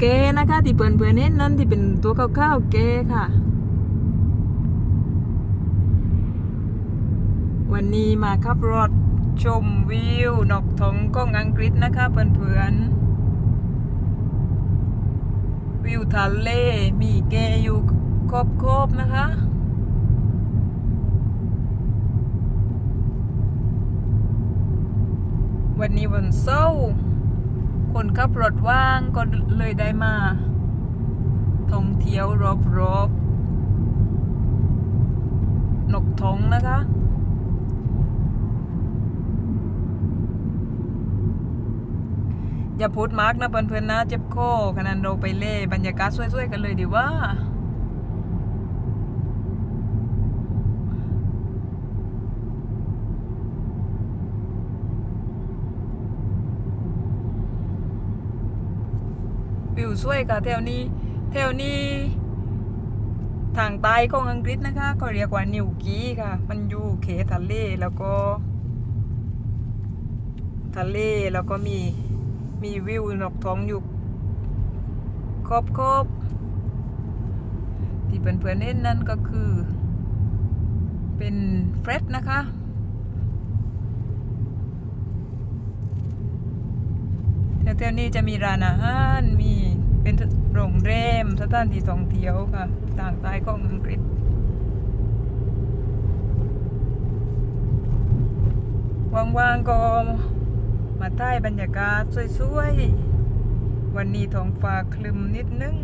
แกนะคะที่เปื่อนเปื่อนๆเห็นนั่นที่เป็นตัวข้าวๆแกค่ะ วันนี้มาขับรถชมวิวนกทงก้องอังกฤษนะคะเพื่อนๆวิวทะเลมีแกอยู่ครบๆนะคะ วันนี้วันเสาร์ คนขับรถว่างก็เลยได้มาท่องเที่ยวรอบๆนกทงนะคะอย่าพูดมากนะเพื่อนๆนะเจ็บคอขนาดเราไปเล่บรรยากาศสวยๆกันเลยดีว่า วิวสวยค่ะแถวนี้ แถวนี้ทางใต้ของอังกฤษนะคะเขาเรียกว่านิวกีค่ะ มันอยู่เขตทะเลแล้วก็ ทะเลแล้วก็มีมีวิวนกท้องอยู่ครบครบที่เพื่อนๆเห็นนั่นก็คือ เป็นเฟรดนะคะ แถวนี้จะมีร้านอาหารมีเป็นโรงแรมสถานที่ท่องเที่ยวค่ะต่างใต้ของอังกฤษว่างๆก็มาใต้บรรยากาศสวยๆ วันนี้ท้องฟ้าคลึมนิดนึง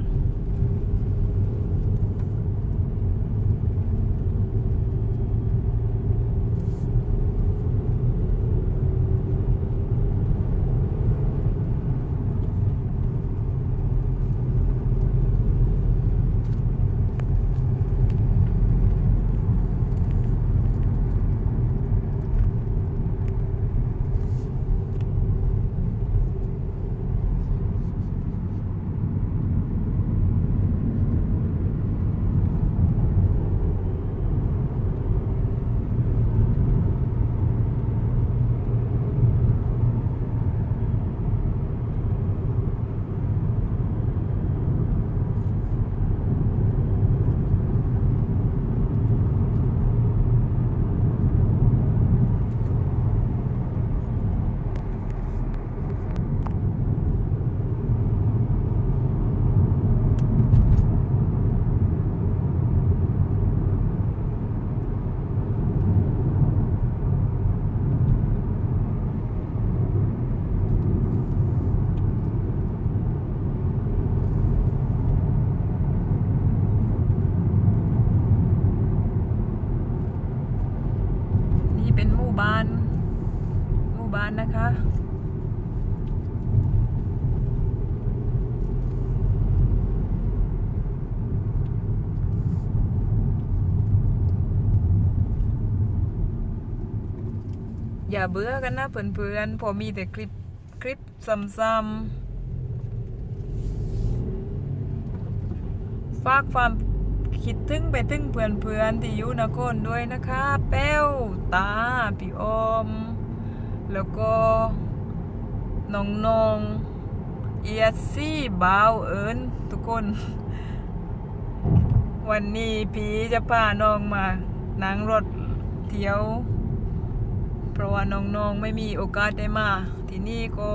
นี่เป็นหมู่บ้าน หมู่บ้านนะคะ อย่าเบื่อกันนะเพื่อนๆพอมีแต่คลิปคลิปซ้ำๆฝากความคิดถึงไปถึงเพื่อนๆที่อยู่นครด้วยนะคะ แป้วตาพี่ออมแล้วก็น้องๆเอียซี่บาวเอิญทุกคน วันนี้พีจะพาน้องมานั่งรถเที่ยว ราะว่าน้องๆไม่มีโอกาสได้มา ที่นี่ก็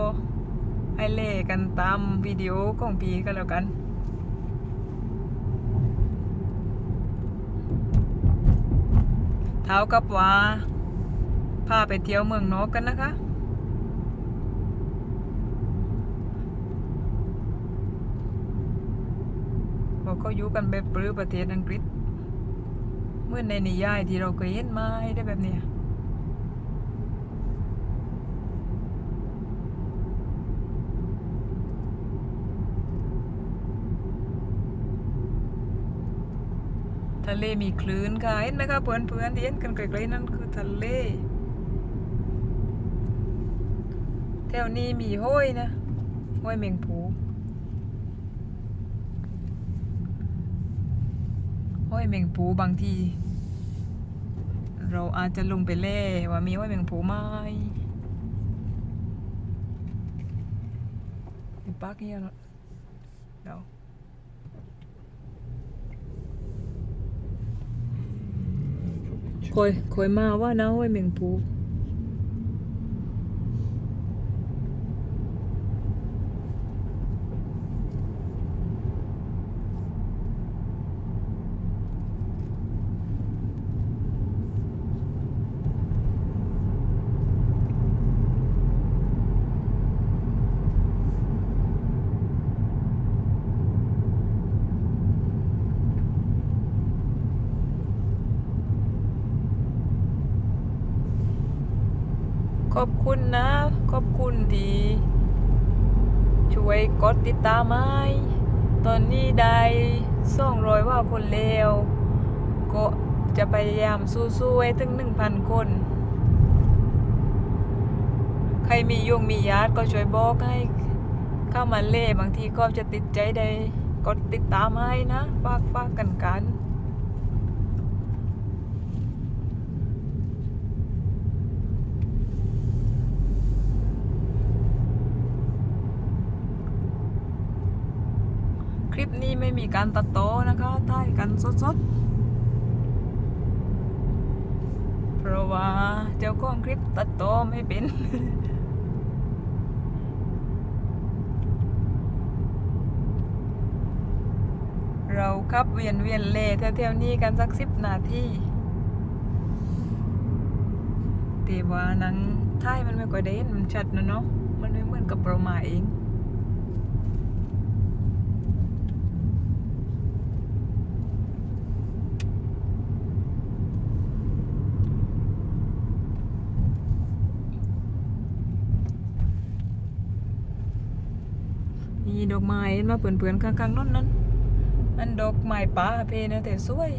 ให้เล่กันตามวิดีโอของพีก็แล้วกันเท้ากับว่าพาไปเที่ยวเมืองนอกกันนะคะบอกเขาอยู่กันแบบปรือประเทศอังกฤษ เมื่อในนิยายที่เราเคยเห็นมาได้แบบเนี้ย เลมีคลื่นค่ะ เห็นไหมคะเพื่อนๆที่เห็นกันไกลๆนั่นคือทะเล แถวนี้มีห้อยนะ ห้อยแมงผูห้อยแมงผูบางที เราอาจจะลงไปเล่ว่ามีห้อยแมงผูไหมปากเนี่ยเนอะเดี๋ยว คอยคอยมาว่านะห้วยเมงปู ขอบคุณนะ ขอบคุณที่ช่วยกดติดตามไม้ตอนนี้ได้ส่องรอยว่าคนเลวก็จะพยายามสู้ๆไว้ถึงหนึ่งพันคน ใครมียุงมีญาติก็ช่วยบอกให้เข้ามาเล่บางทีก็จะติดใจได้กดติดตามให้นะ ฝากฝากกันกัน คลิปนี้ไมีการตัดต่อนะคะถ่ายกันสดๆ เพราะว่าเจ้าของคลิปตัดต่อไม่เป็นเราขับเวียนเวียนเลแถวๆนี้กันสักสิบนาทีแต่ว่าหนังท้ายมันไม่ค่อยได้เห็นมันชัดนะเนาะ มันไม่เหมือนกับเรามาเอง มี ดอกไม้เห็นมาเปื่อนๆข้างๆนั่นนั่นอันดอกไม้ป่าเพนะแต่สวย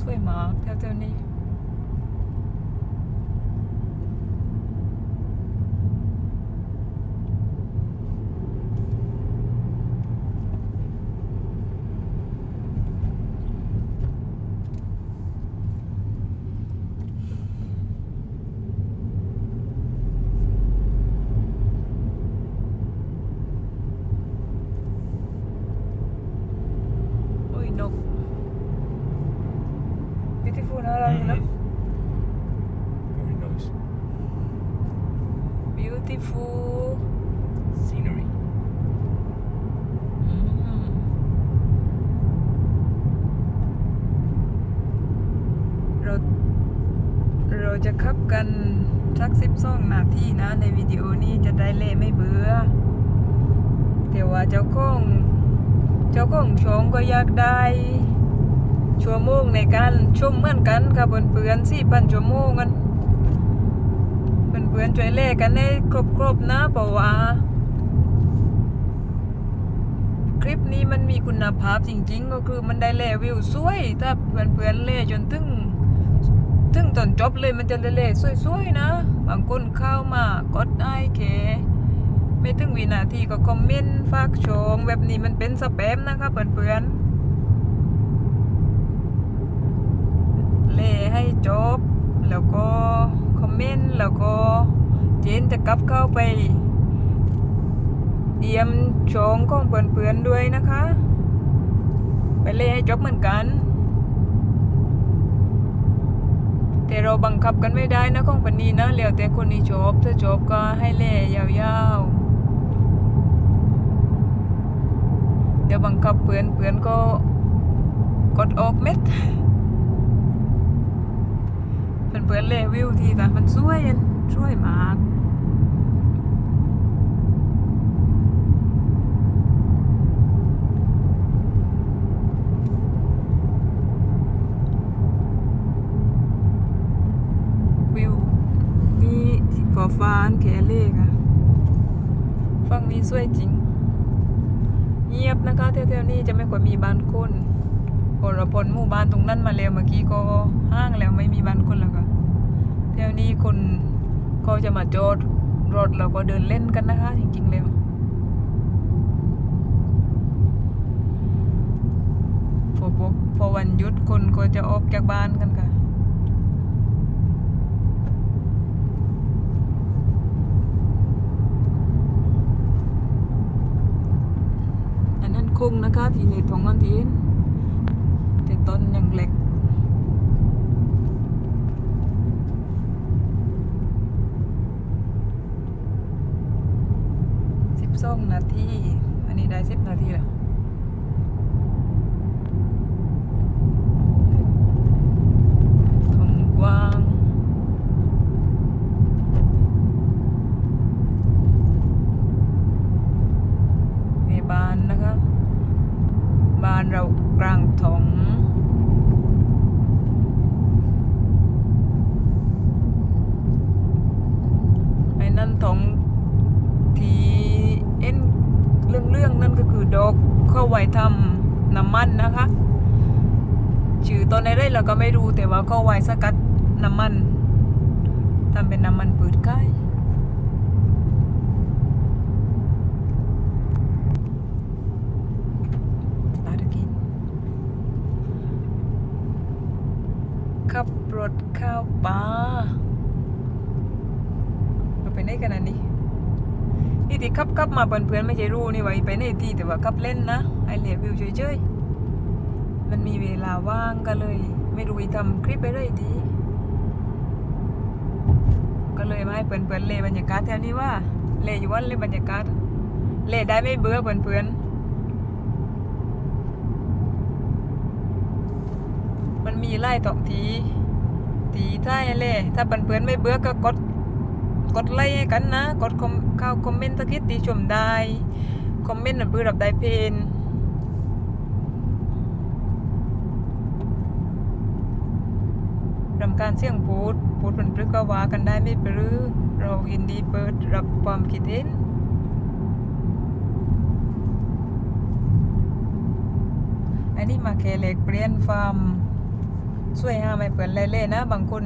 สวยมากแถวๆนี้ โอ้ยนก beautiful นะเราเนอะ Very nice. beautiful Scenery. อืมเราเรา จะขับกันสักสิบสองนาทีนะ ในวิดีโอนี้จะได้เล่ไม่เบื่อแต่ว่าเจ้าของเจ้าของชองก็อยากได้ ชั่วโมงในการชมเหมือนกันกับเพื่อนๆสี่พันชั่วโมงกันเพื่อนๆช่วยเล่กันให้ครบๆนะเพราะว่าคลิปนี้มันมีคุณภาพจริงๆ ก็คือมันได้แลวิวสวย ถ้าเพื่อนๆเล่จนถึง ถึงตอนจบเลยมันจะเล่สวยๆนะ บางคนเข้ามากดไอเค ไม่ถึงวินาทีก็คอมเมนต์ฝากชมแบบนี้มันเป็นสแปมนะคะเพื่อนๆเล่ให้จบ แล้วก็คอมเมนต์แล้วก็เจนจะกลับเข้าไปเยี่ยมชงของเพื่อนๆด้วยนะคะ ไปเล่ให้จบเหมือนกัน แต่เราบังคับกันไม่ได้นะของปันนี้นะแล้วแต่คนนี้จบถ้าจบก็ให้เล่ยาวๆ เดี๋ยวบังคับเพื่อนเพื่อนก็กดออกเม็ดเพื่อนเพื่อนๆเล่วิวทีแต่มันสวยอะสวยมาก ฟ้านแขเลขอะฟังนี้สวยจริง เงียบนะคะเที่ยวๆนี้จะไม่ค่อยมีบ้านคนพลพลหมู่บ้านตรงนั้นมาแล้วเมื่อกี้ก็ห้างแล้วไม่มีบ้านคนแล้วค่ะเที่ยวนี้คนก็จะมาจอดรถเราก็เดินเล่นกันนะคะ จริง ๆ แล้วพอพอวันหยุดคนก็จะออกจากบ้านกันค่ะ คงนะคะที่ในท้องอันทีนแต่ต้นยังเล็กสิบสองนาทีอันนี้ได้สิบนาทีแล้ว ถมกว้าง ในบ้านนะคะ บ้านเรากลางถงไอ้นั่นถงที่เอ็นเรื่องเรื่องๆนั่นก็คือดอกเข้าไว้ทำน้ำมันนะคะ ชื่อตอนไหนได้ เราก็ไม่รู้แต่ว่าก็ไว้สกัดน้ำมันทำเป็นน้ำมันปืดไก่ตาตะกินขับรถข้าวป่าเราไปไหนกันนะนี่นี่ที่ขับขับมาเพื่อนๆไม่ใช่รู้นี่ไว้ไปไหนที่แต่ว่าขับเล่นนะไอเลียวิวเฉยๆ มันมีเวลาว่างก็เลย ไม่รู้จะทำคลิปไปได้ดี ก็เลยมาให้เพื่อนๆเล่บรรยากาศแถวนี้ว่า เล่อยู่วันเล่บรรยากาศ เล่ได้ไม่เบื่อเพื่อนๆมันมีไล่ตอกทีทีท้ายให้เล่ถ้าเพื่อนๆไม่เบื่อก็กดกดไลค์ให้กันนะ กดคอมเข้าคอมเมนต์ตะคิดตีชมได้ คอมเมนต์น่ะเบื่อรับได้เพน รำ การเสี่ยงพูดพูดเป็นปรึกก็ว่ากันได้ไม่ปรือเรายินดีเปิดรับความคิดเห็นอันนี้มาแค่เล็กเปลี่ยนฟาร์มสวยงามไม่เปิดเล่ๆนะ บางคน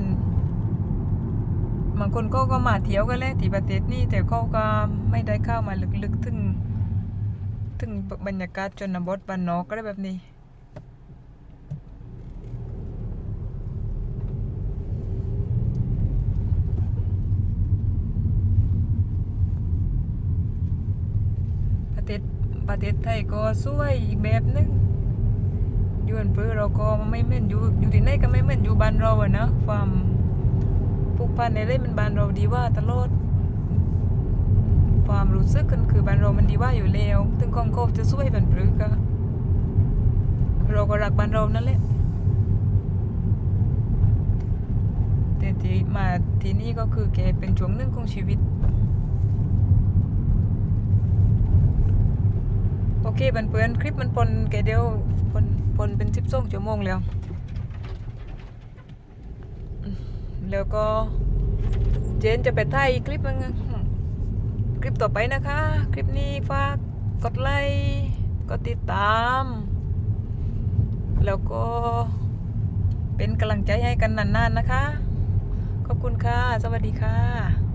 บางคนก็ก็มาเที่ยวกันแหล้วที่ประเทศนี้แต่เขาก็ไม่ได้เข้ามาลึกๆถึงถึงบรรยากาศชนบทบ้านนอกอะไรแบบนี้ ประเทศ ประเทศไทยก็สวยอีกแบบหนึงอยู่อันเพื่อเราก็ไม่เหมือนอยู่อยู่ที่ไหนก็ไม่เหมือนอยู่บ้านเราอะนะความผูกพันในเรื่องมันบ้านเราดีว่าตลอดความรู้สึกกันคือบ้านเรามันดีว่าอยู่แล้วถึงของเขาจะสวยเป็นปรึกอะเราก็รักบ้านเรานั่นแหละแต่ที่มาที่นี่ก็คือแกเป็นช่วงหนึ่งของชีวิต โอเคเพื่อนๆคลิปมันปนแกเดียวปนปนเป็นสิบสองชั่วโมงแล้ว แล้วก็เจนจะไปถ่ายอีคลิปนึงคลิปต่อไปนะคะ คลิปนี้ฝากกดไลค์กดติดตาม แล้วก็เป็นกำลังใจให้กันนานๆนะคะ ขอบคุณค่ะ สวัสดีค่ะ